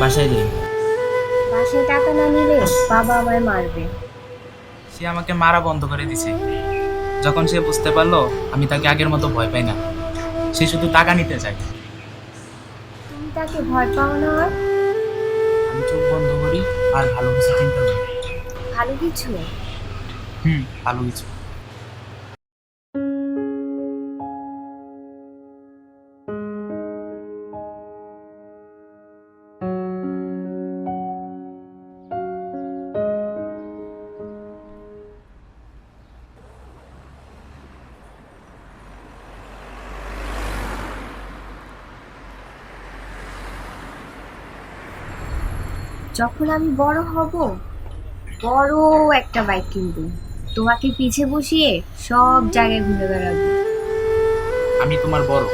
বাসায় দেই বাসায় টাকা না নিলে বাবা আমায় মারবে। সে আমাকে মারা বন্ধ করে দিছে। যখন সে বুঝতে পারল আমি তাকে আগের মতো ভয় পাই না। সে শুধু টাকা নিতে চায়। তুমি তাকে ভয় পাও না আর আমি চোখ বন্ধ করি আর ভালো কিছু চিন্তা করি। ভালো কিছু? হুম ভালো কিছু। যখন আমি বড় হব বড় একটা বাইক কিনবো। তোমাকে পিছে বসিয়ে সব জায়গায় ঘুরে বেড়াবো। আমি তোমার বড়।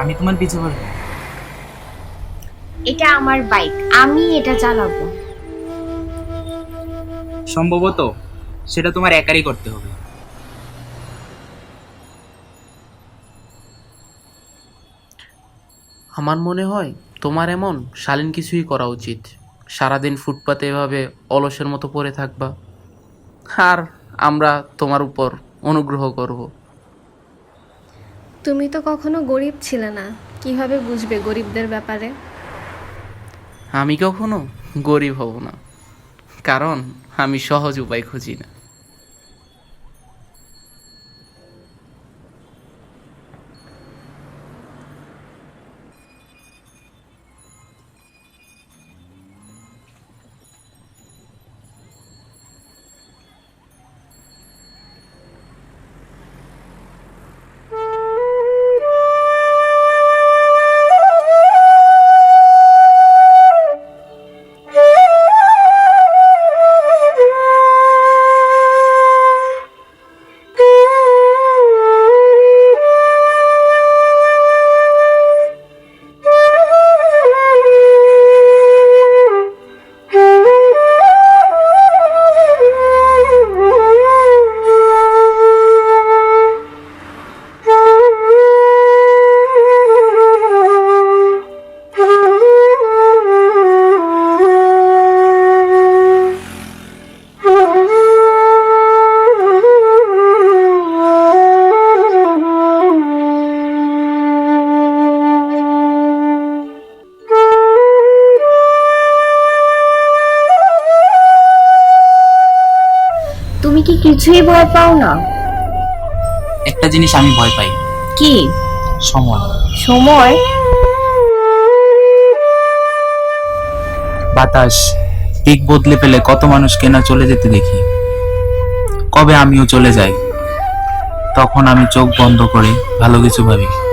আমি তোমার পিছু পড়ব এটা আমার বাইক আমি এটা চালাবো। সম্ভবত সেটা তোমার একারই করতে হবে। আমার মনে হয় তোমার এমন? শালীন কিছুই করা উচিত। সারাদিন ফুটপাতে এভাবে অলসের মতো পড়ে থাকবা। আর আমরা তোমার উপর অনুগ্রহ করব। তুমি তো কখনো গরিব ছিলে না। কীভাবে বুঝবে গরিবদের ব্যাপারে? আমি কখনো গরিব হব না। কারণ আমি সহজ উপায় খুঁজি না। কিছুই ভয় পাও না? একটা জিনিস আমি ভয় পাই। কি? সময়। সময়? বাতাস দিক বদলে পেলে কত মানুষ কেনা চলে যেতে দেখি। কবে আমিও চলে যাই তখন আমি চোখ বন্ধ করে ভালো কিছু ভাবি।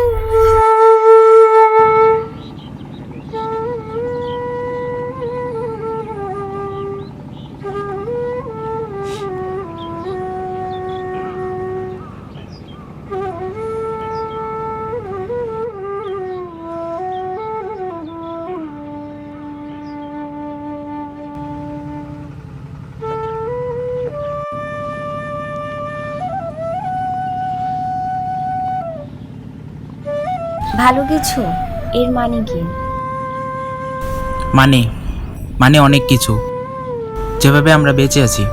ভালো কিছু এর মানে কি? মানে মানে অনেক কিছু। যেভাবে আমরা বেঁচে আছি।